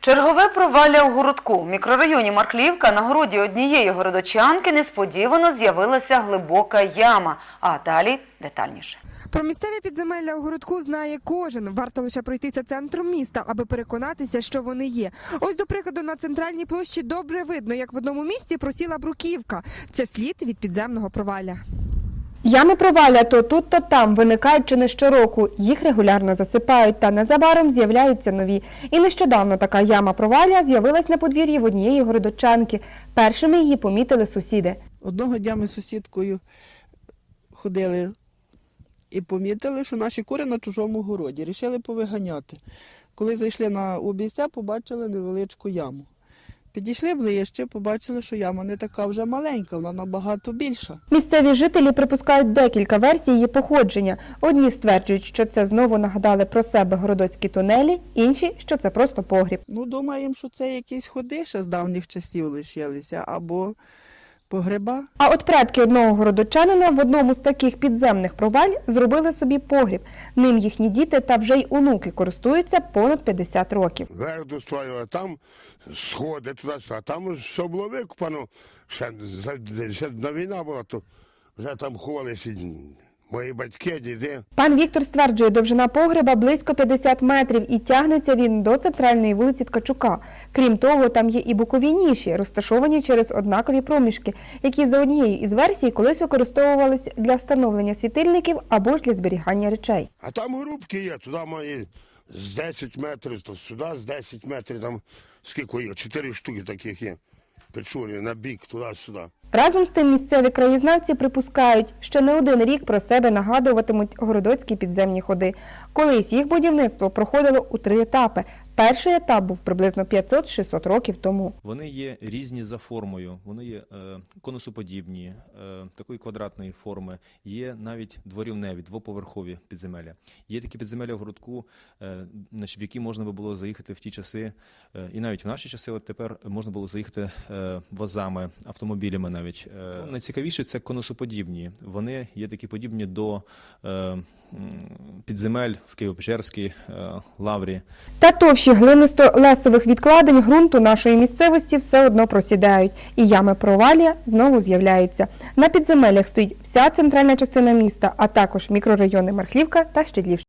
Чергове провалля у городку. В мікрорайоні Марклівка на городі однієї городочанки несподівано з'явилася глибока яма. А далі детальніше. Про місцеві підземелля у городку знає кожен. Варто лише пройтися центром міста, аби переконатися, що вони є. Ось, до прикладу, на центральній площі добре видно, як в одному місці просіла бруківка. Це слід від підземного провалля. Ями провалля то тут, то там виникають чи не щороку. Їх регулярно засипають, та незабаром з'являються нові. І нещодавно така яма провалля з'явилась на подвір'ї в однієї городочанки. Першими її помітили сусіди. Одного дня ми з сусідкою ходили і помітили, що наші кури на чужому городі. Рішили повиганяти. Коли зайшли на обійстя, побачили невеличку яму. Підійшли ближче, побачили, що яма не така вже маленька, вона набагато більша. Місцеві жителі припускають декілька версій її походження. Одні стверджують, що це знову нагадали про себе городоцькі тунелі, інші, що це просто погріб. Ну, думаємо, що це якісь ходи ще з давніх часів лишилися, або погреба. А от предки одного городочанина в одному з таких підземних проваль зробили собі погріб. Ним їхні діти та вже й онуки користуються понад 50 років. Верх достроїли, там сходи туди, а там все було викупано. Ще, за- ще на війна була, то вже там ховалися мої батьки, діди. Пан Віктор стверджує, довжина погреба близько 50 метрів і тягнеться він до центральної вулиці Ткачука. Крім того, там є і бокові ніші, розташовані через однакові проміжки, які за однією із версій колись використовувались для встановлення світильників або ж для зберігання речей. А там грубки є, туди мої з 10 метрів, то сюди з 10 метрів, там скільки є, 4 штуки таких є. Печурі на бік, туди-сюди. Разом з тим місцеві краєзнавці припускають, що не один рік про себе нагадуватимуть городоцькі підземні ходи. Колись їх будівництво проходило у три етапи. Перший етап був приблизно 500-600 років тому. Вони є різні за формою, вони є е, конусоподібні, е, такої квадратної форми, є навіть дворівневі, двоповерхові підземелля. Є такі підземелля в городку, е, в які можна би було заїхати в ті часи, е, і навіть в наші часи, от тепер можна було заїхати е, возами, автомобілями навіть. Е, найцікавіше це конусоподібні. Вони є такі подібні до е, підземель в Києво-Печерській е, лаврі. Та товщі глинисто-лесових відкладень ґрунту нашої місцевості все одно просідають, і ями провалія знову з'являються. На підземеллях стоїть вся центральна частина міста, а також мікрорайони Мархлівка та Щедлівщина.